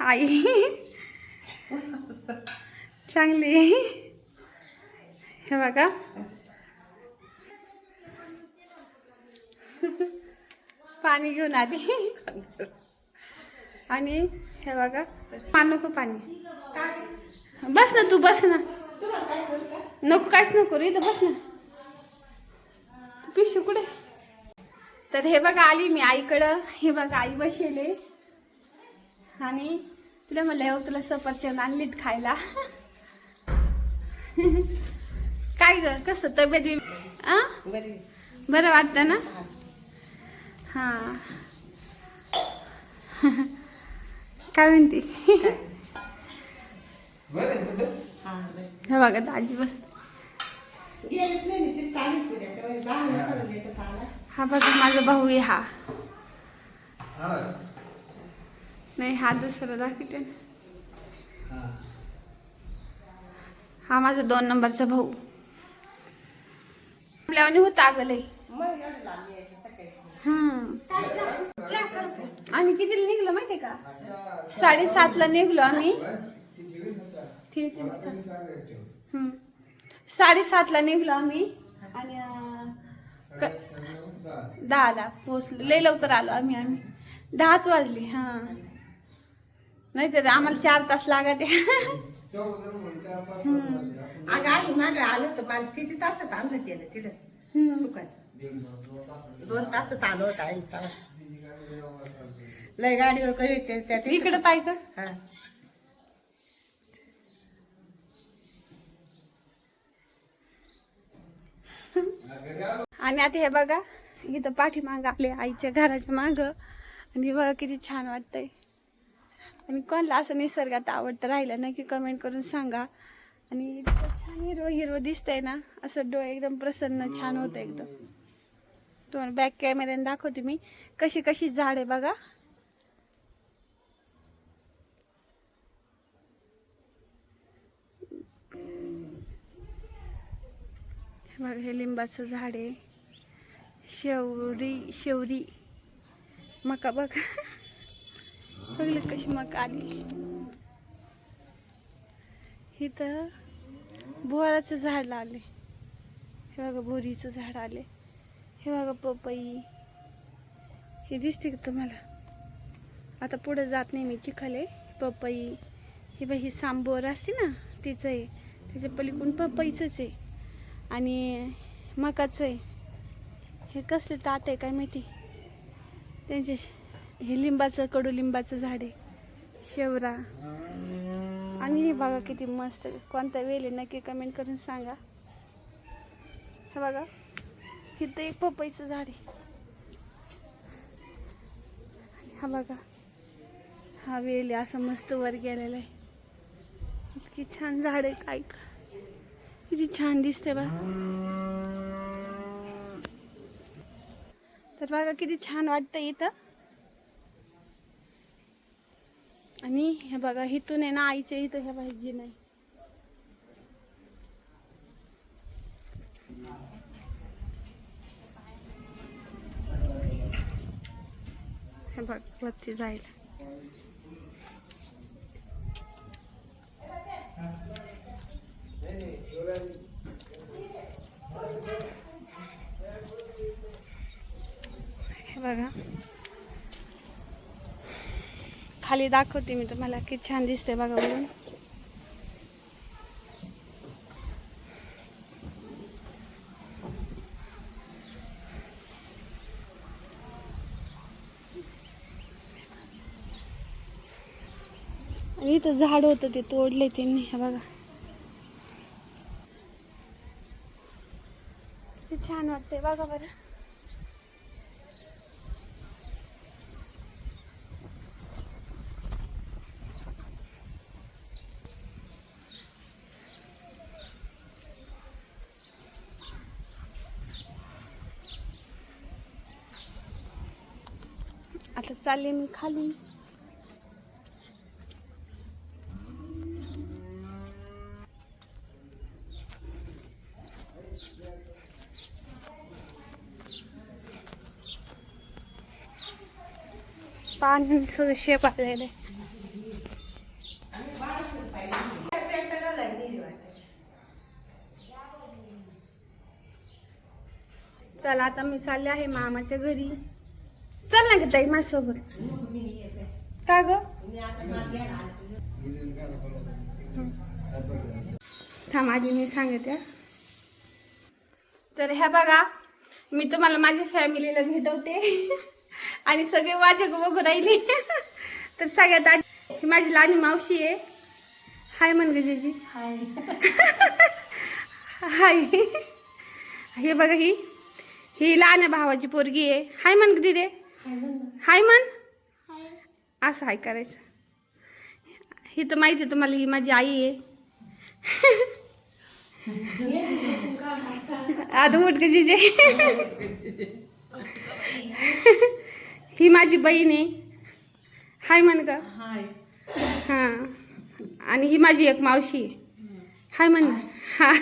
आई चांगली. हे बघा. पाणी घेऊन आली. आणि हे बघा. पान नको पाणी. बस ना तू बस ना. नको काहीच नको रे. इथं बस ना. तू पिशू कुठे? तर हे बघा आली मी आईकडं. हे बघा आई बसेले आणि तिला म्हणलं हो तुला सफरचंद आणलीत खायला. काय ग कसं तब्येत बी आ? बरी. वाटतं ना? हां. काय म्हणते? बघा दाजी बस. हा बघा माझा भाऊ आहे हा. नाही हा दुसरा दाखवते. ना हा माझा दोन नंबरचा भाऊ. आपल्यावानी होता अगं लई. मग एवढं लांब यायचं सकाळी हम्म. चहा करतो आम्ही कितीला निघलो माहितीये का? साडेसातला निघलो आम्ही. ठीक आहे. हम्म. साडेसातला निघलो आम्ही आणि अं, क- दहाला पोहोचलो. लय लवकर आलो आम्ही आम्ही. दहाच वाजली हा. नाही तर आम्हाला चार तास लागत आहे. अगं आम्ही मागे आलो तर मला किती तासात आणलं तिथं. सुखात दोन तासात आलो होता. लय गाडीवर कधी त्या त्या दिवशी- इकडं हा. आणि आता हे बघा इथं पाठीमाग आपल्या आईच्या घराच्या माग आणि बघा किती छान वाटतंय आणि कोणाला असं निसर्गात आवडतं राहिलं ना की कमेंट करून सांगा. आणि इतकं छान हिरवं हिरवं दिसतंय ना असं डोळे एकदम प्रसन्न छान होतं एकदम. तुम्हाला बॅक कॅमेऱ्याने दाखवते मी. कशी कशी झाड आहे बघा. बघा हे लिंबाचं झाड आहे. शेवरी शेवरी. मका बघा. बघले कशी मका आली. इथं बोराचं झाड लावले हे बघा बोरीचं झाड आले हे बघा पपई. हे दिसते का तुम्हाला? आता पुढं जात नाही मी चिखले पपई. हे बघ ही सांबोर असते ना तिचं आहे. त्याच्या पलीकडून पपईचंच आहे. आणि मकाचं आहे. हे कसले ताट आहे काय माहिती? त्यांच्याशी हे लिंबाचं कडुलिंबाचं झाड आहे. शेवरा. आणि हे बघा किती मस्त कोणता वेल आहे नक्की कमेंट करून सांगा. हे बघा इथं एक पपईचं झाड आहे. हा बघा हा वेल आहे असं मस्त वर गेलेला आहे. इतकी छान झाड आहे काय किती छान दिसते बा. तर बघा किती छान वाटतं इथं. आणि हे बघा इथून आहे ना आईच्या इथं ह्या भाजी नाही. हे बघ वरती जायला. हे बघा. खाली दाखवते मी तुम्हाला किती छान दिसते बघा म्हणून. आणि इथं झाड होतं ते तोडले त्यांनी हे बघा. किती छान वाटतंय बघा बरं आता चालले मी खाली. पाणी सगळं शेप आलेलं आहे. चला आता मी चालले आहे मामाच्या घरी. चल ना ग ताई माझ्यासोबत. का ग. थांब आधी मी सांगते. तर ह्या बघा मी तुम्हाला माझ्या फॅमिलीला भेटवते आणि सगळे माझे बघू राहिले तर सगळ्यात आधी ही माझी लहानी मावशी आहे हाय म्हण ग जेजी हाय. हाय हे बघा ही ही लहान भावाची पोरगी आहे हाय म्हण ग दिदे हाय म्हण असं हाय करायचं. ही तर माहिती आहे तुम्हाला ही माझी आई आहे. आधी उठ जिजे. ही माझी बहीण आहे. हाय म्हण ग. हां. आणि ही माझी एक मावशी आहे. हाय म्हण. हा.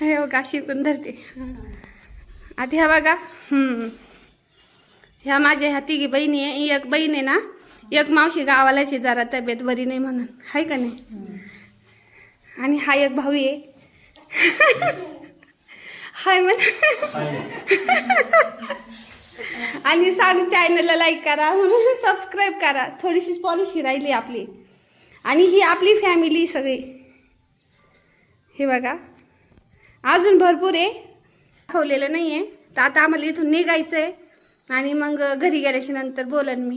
हे बघा शिकून धरते आता ह्या बघा. हम्म. ह्या माझ्या ह्या तिघी बहिणी आहे. एक बहीण आहे ना एक मावशी गावालाच आहे जरा तब्येत बरी नाही म्हणून. हाय का नाही? आणि हा एक भाऊ आहे. हाय म्हण. आणि सांग चॅनलला लाईक करा म्हणून सबस्क्राईब करा. थोडीशी पॉलिसी राहिली आपली. आणि ही आपली फॅमिली सगळी. हे बघा. अजून भरपूर आहे. दाखवलेलं नाही आहे तर आता आम्हाला इथून निघायचं आहे आणि मग घरी गेल्याच्यानंतर बोलन मी.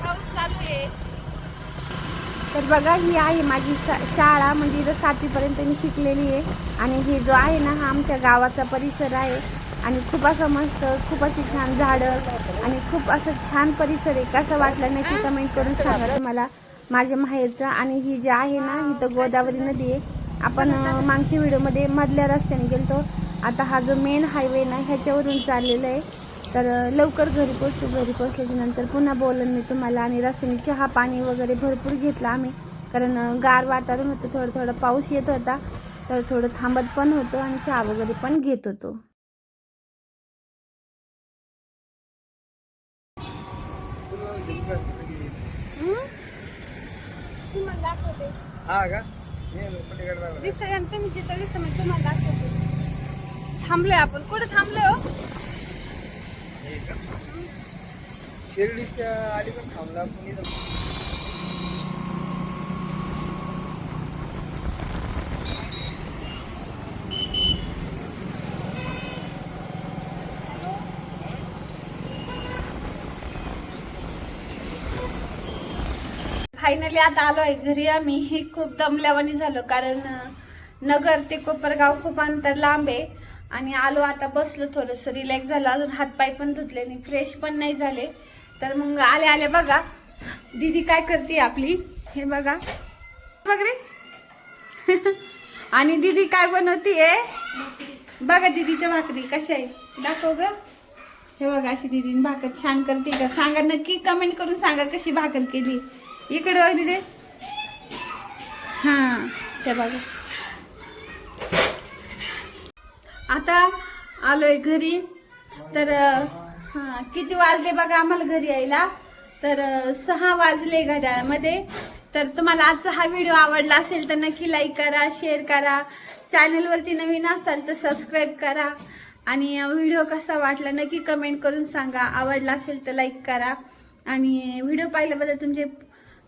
पाऊस चालू आहे तर बघा ही आहे माझी शाळा. म्हणजे इथं सातवीपर्यंत मी शिकलेली आहे. आणि हे जो आहे ना हा आमच्या गावाचा परिसर आहे. आणि खूप असं मस्त खूप अशी छान झाडं आणि खूप असं छान परिसर आहे. कसं वाटलं नक्की कमेंट करून सांगा तुम्हाला. माझ्या माहेरचं आणि ही जी आहे ना ही तर गोदावरी नदी आहे. आपण मागच्या व्हिडिओमध्ये मधल्या रस्त्याने गेलतो. आता हा जो मेन हायवे ना ह्याच्यावरून चाललेला आहे. तर लवकर घरी पोचू घरी पोचल्याच्या नंतर पुन्हा बोलन मी तुम्हाला आणि रस्त्याने चहा पाणी वगैरे भरपूर घेतलं आम्ही. कारण गार वातावरण होतं थोडं थोडं पाऊस येत होता. तर थोडं थांबत पण होतो आणि चहा वगैरे पण घेत होतो. हं? तुम्हाला दाखवते. हा का? तुम्ही जिथं तुम्हाला दाखवते. थांबलोय आपण कुठे थांबलोय हो? शिर्डीच्या अलीकडे थांबला आपण इथं. फायनली आता आलो आहे घरी आम्ही हे खूप दमल्यावानी झालो कारण नगर ते कोपरगाव खूप अंतर लांब आहे आणि आलो आता बसलो थोडंसं रिलॅक्स झालं. अजून हातपाय पण धुतले आणि फ्रेश पण नाही झाले. तर मग आले आले बघा. दीदी काय करते आपली? हे बघा. बघ रे. आणि दीदी काय बनवतीये? बघा दीदीच्या भाकरी कशा आहे दाखव ग. हे बघा अशी दीदी भाकर छान करते का सांगा नक्की कमेंट करून सांगा कशी भाकर केली. इकडे बघ दिदे. हा ते बघा. आता आलोय घरी. तर हां किती वाजले बघा आम्हाला घरी यायला? तर सहा वाजले घड्याळमध्ये. तर तुम्हाला आजचा हा व्हिडिओ आवडला असेल तर नक्की लाईक करा शेअर करा. चॅनलवरती नवीन असाल तर सबस्क्राईब करा. आणि व्हिडिओ कसा वाटला नक्की कमेंट करून सांगा. आवडला असेल तर लाईक करा. आणि व्हिडिओ पाहिल्याबद्दल तुमचे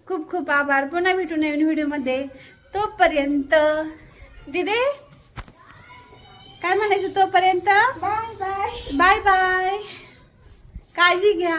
खूप खूप आभार. पुन्हा भेटू नवीन व्हिडिओमध्ये. तोपर्यंत दिदे! काय म्हणायचं तोपर्यंत? Bye bye. Bye bye. काळजी घ्या.